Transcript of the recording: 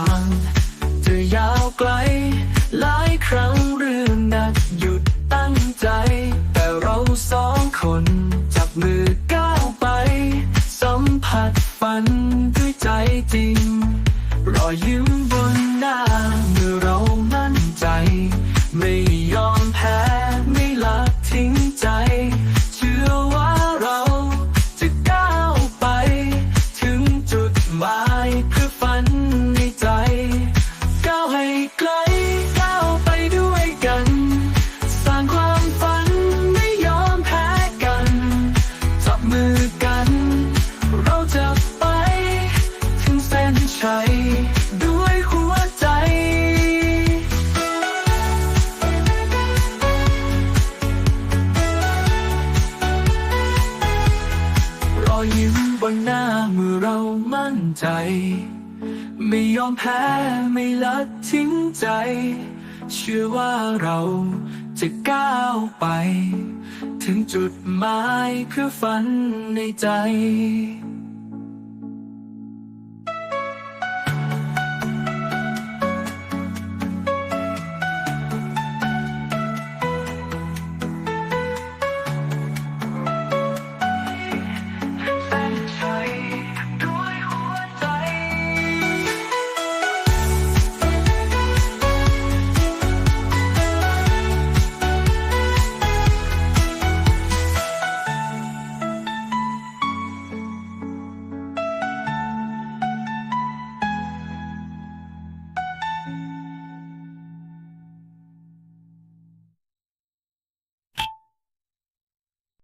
างจะยาวไกล หลายครั้งเรื่องหนักหยุดตั้งใจ แต่เราสองคนจับมือก้าวไป สัมผัสฝันด้วยใจจริง รอยยิ้ม กไกลก้าวไปด้วยกัน สร้างความฝันไม่ยอมแพ้กัน จับมือกัน เราจะไป ถึงเส้นชัยด้วยหัวใจรอยยิ้มบนหน้าเมื่อเรามั่นใจ ไม่ยอมแพ้ไม่ละทิ้งใจ เชื่อว่าเราจะก้าวไป ถึงจุดหมายเพื่อฝันในใจ